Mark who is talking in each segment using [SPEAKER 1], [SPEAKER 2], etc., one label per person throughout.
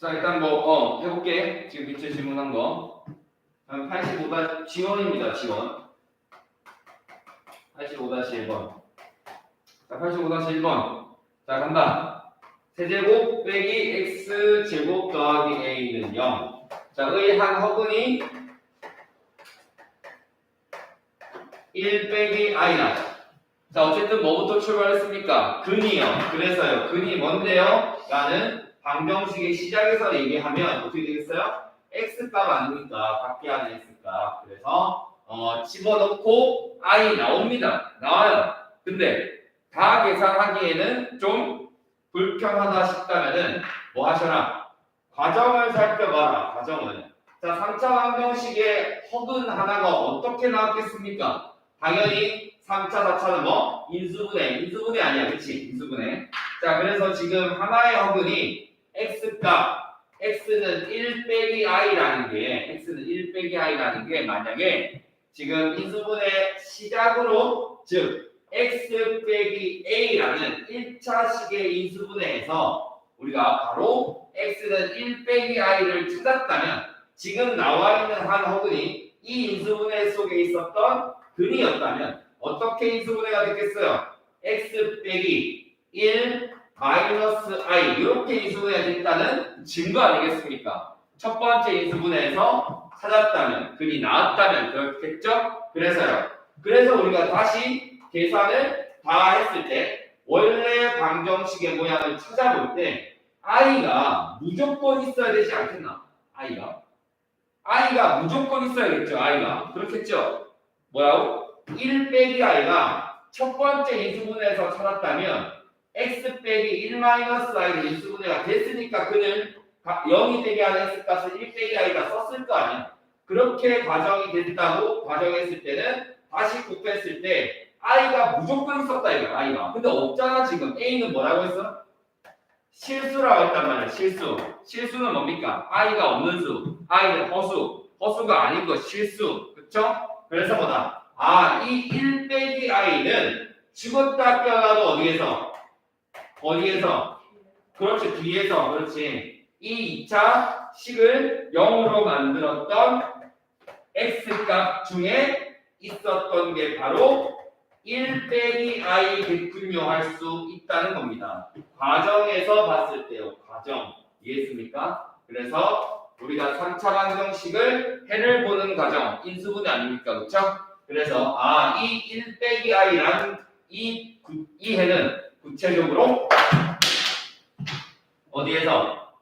[SPEAKER 1] 자 일단 뭐 어 해볼게. 지금 밑에 질문한 거. 85다 지원입니다 지원. 85-1번. 자 85-1번. 자 간다. 세제곱 빼기 x제곱 더하기 a는 0 자 의 한 허근이 1 빼기 i다. 자 어쨌든 뭐부터 출발했습니까? 근이요. 그래서요. 근이 뭔데요? 라는 방정식의 시작에서 얘기하면 어떻게 되겠어요? x값 아닙니까? 밖에 하는 x값. 그래서 어, 집어넣고 i 나옵니다. 나와요. 근데 다 계산하기에는 좀 불편하다 싶다면은 뭐 하셔라? 과정을 살펴봐라. 과정을. 자, 3차 방정식의 허근 하나가 어떻게 나왔겠습니까? 당연히 3차, 4차는 뭐? 인수분해. 인수분해 아니야. 그치? 인수분해. 자, 그래서 지금 하나의 허근이 x값 x는 1 빼기 i라는 게 x는 1 빼기 i라는 게 만약에 지금 인수분의 시작으로 즉 x 빼기 a라는 1차식의 인수분해에서 우리가 바로 x는 1 빼기 i를 찾았다면 지금 나와 있는 한 허근이 이 인수분해 속에 있었던 근이었다면 어떻게 인수분해가 됐겠어요? x 빼기 1 마이너스 i 이렇게 인수분해가 됐다는 증거 아니겠습니까? 첫 번째 인수분해에서 찾았다면 근이 나왔다면 그렇겠죠? 그래서요. 그래서 우리가 다시 계산을 다 했을 때 원래 방정식의 모양을 찾아볼 때 i가 무조건 있어야 되지 않겠나? i가 i가 무조건 있어야겠죠. i가 그렇겠죠? 뭐라고? 1 빼기 i가 첫 번째 인수분해에서 찾았다면 x 빼기 1 마이너스 i로 인수분해가 됐으니까 그는 0이 되게 하는 x 값을 1 빼기 i가 썼을 거 아니야. 그렇게 과정이 됐다고 과정했을 때는 다시 곱했을 때 i가 무조건 있었다 이거 i가. 근데 없잖아 지금 a는 뭐라고 했어? 실수라고 했단 말이야 실수. 실수는 뭡니까? i가 없는 수. i는 허수. 허수가 아닌 거 실수. 그쵸? 그래서 뭐다? 아, 이 1 빼기 i는 죽었다 깨어나도 어디에서? 어디에서? 그렇지, 뒤에서, 그렇지. 이 2차 식을 0으로 만들었던 x값 중에 있었던 게 바로 1 빼기 i겠군요 할 수 있다는 겁니다. 과정에서 봤을 때요. 과정. 이해했습니까? 그래서 우리가 3차 방정식을 해를 보는 과정, 인수분해 아닙니까? 그렇죠? 그래서 아, 이 1 빼기 i라는 이, 구- 이 해는 구체적으로 어디에서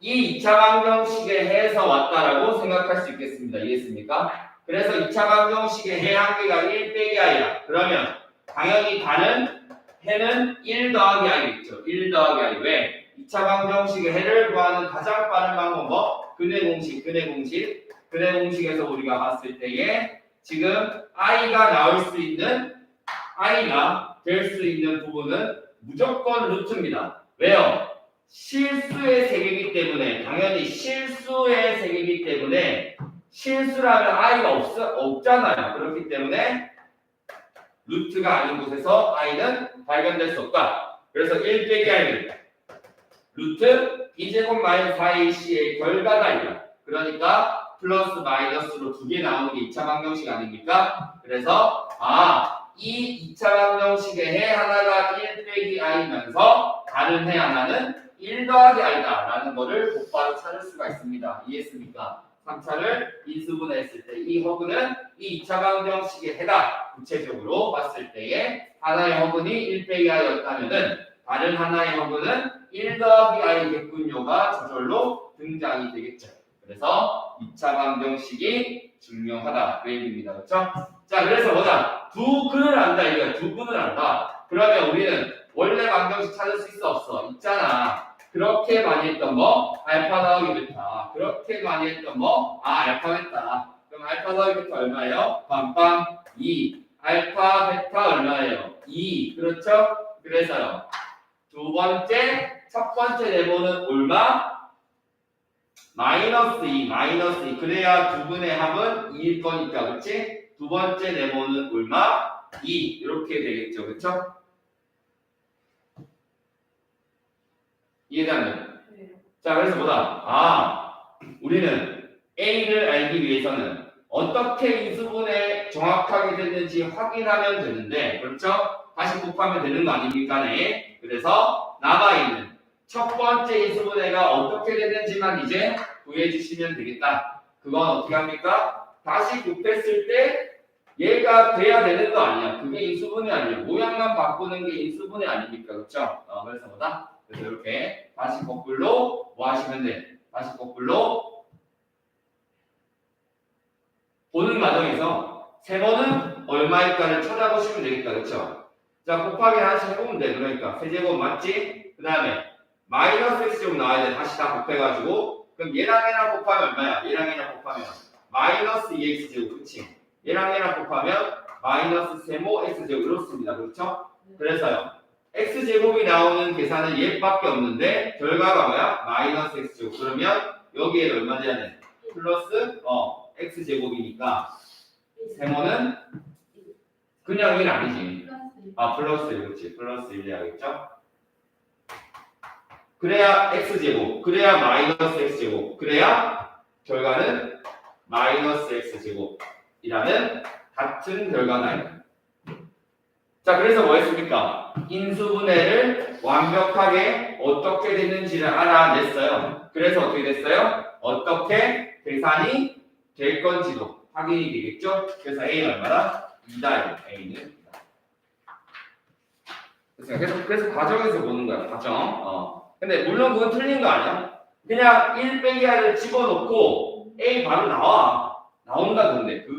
[SPEAKER 1] 이 2차 방정식의 해에서 왔다라고 생각할 수 있겠습니다. 이해했습니까? 그래서 2차 방정식의 해 한계가 1 빼기 i라. 그러면 당연히 다른 해는 1 더하기 i겠죠. 1 더하기 i. 왜? 2차 방정식의 해를 구하는 가장 빠른 방법 뭐? 근해 공식, 근해 공식. 근해 공식에서 우리가 봤을 때에 지금 i가 나올 수 있는 i가 될 수 있는 부분은 무조건 루트입니다. 왜요? 실수의 세계이기 때문에 당연히 실수의 세계이기 때문에 실수라면 i가 없, 없잖아요. 그렇기 때문에 루트가 아닌 곳에서 i는 발견될 수 없다. 그래서 1 빼기 i는 루트 2제곱 마이너스 4ac의 결과다. 그러니까 플러스 마이너스로 두 개 나오는 게 2차 방정식 아닙니까? 그래서 아, 이 2차 방정식의 해 하나가 1 빼기 i면서 다른 해 하나는 1 더하기 i다 라는 거를 곧바로 찾을 수가 있습니다. 이해했습니까? 3차를 인수분해했을 때 이 허근은 이 2차 방정식의 해다. 구체적으로 봤을 때에 하나의 허근이 1 빼기 i였다면은 다른 하나의 허근은 1 더하기 i겠군요가 저절로 등장이 되겠죠. 그래서 2차 방정식이 중요하다. 그 얘기입니다. 그렇죠? 자, 그래서 뭐다? 두 근을 안다 이거야. 두 근을 안다. 그러면 우리는 원래 방정식 찾을 수 있어 없어? 있잖아. 그렇게 많이 했던 거 알파 더하기 베타. 그렇게 많이 했던 거 아, 알파 베타. 그럼 알파 더하기 베타 얼마예요? 빵빵 2. 알파 베타 얼마예요? 2. 그렇죠? 그래서요. 두 번째, 첫 번째 네모는 얼마? 마이너스 2, 마이너스 2. 그래야 두 분의 합은 2일 거니까, 그렇지? 두 번째 네모는 얼마? 2. 이렇게 되겠죠, 그렇죠? 이해되나요?
[SPEAKER 2] 네.
[SPEAKER 1] 자, 그래서 뭐다? 아, 우리는 A를 알기 위해서는 어떻게 인수분해 정확하게 됐는지 확인하면 되는데, 그렇죠? 다시 곱하면 되는 거 아닙니까? 네. 그래서 남아있는 첫 번째 인수분해가 어떻게 됐는지만 이제 구해 주시면 되겠다. 그건 어떻게 합니까? 다시 곱했을 때 얘가 돼야 되는 거 아니야. 그게 인수분해 아니야. 모양만 바꾸는 게 인수분해 아닙니까? 그렇죠? 어, 그래서 뭐다? 그래서 이렇게 다시 거꾸로 뭐 하시면 돼? 다시 거꾸로 보는 과정에서 세 번은 얼마일까를 찾아보시면 되겠다. 그렇죠? 자, 곱하기 하나씩 해보면 돼. 그러니까 세제곱 맞지? 그 다음에 마이너스 x제곱 나와야 돼. 다시 다 곱해가지고 그럼 얘랑 얘랑 곱하면 얼마야? 얘랑 얘랑 곱하면 마이너스 2x제곱 그치? 얘랑 얘랑 곱하면 마이너스 세모 x제곱 이렇습니다. 그렇죠? 그래서요. x제곱이 나오는 계산은 얘밖에 없는데 결과가 뭐야? 마이너스 x제곱 그러면 여기에 얼마 돼야 돼? 플러스 어 x제곱이니까 세모는 그냥 1 아니지 아 플러스 1 그렇지 플러스 1 해야겠죠? 그래야 x제곱 그래야 마이너스 x제곱 그래야 결과는 마이너스 x제곱이라는 같은 결과나요 자 그래서 뭐 했습니까? 인수분해를 완벽하게 어떻게 됐는지를 알아냈어요 그래서 어떻게 됐어요? 어떻게 계산이 될 건지도 확인이 되겠죠? 그래서 A는 얼마나? 2다요 A는 2다 그래서 그래서 과정에서 보는 거야 과정 어. 근데 물론 그건 틀린 거 아니야? 그냥 1 빼기 하를 집어넣고 A 바로 나와. 나온다 근데 그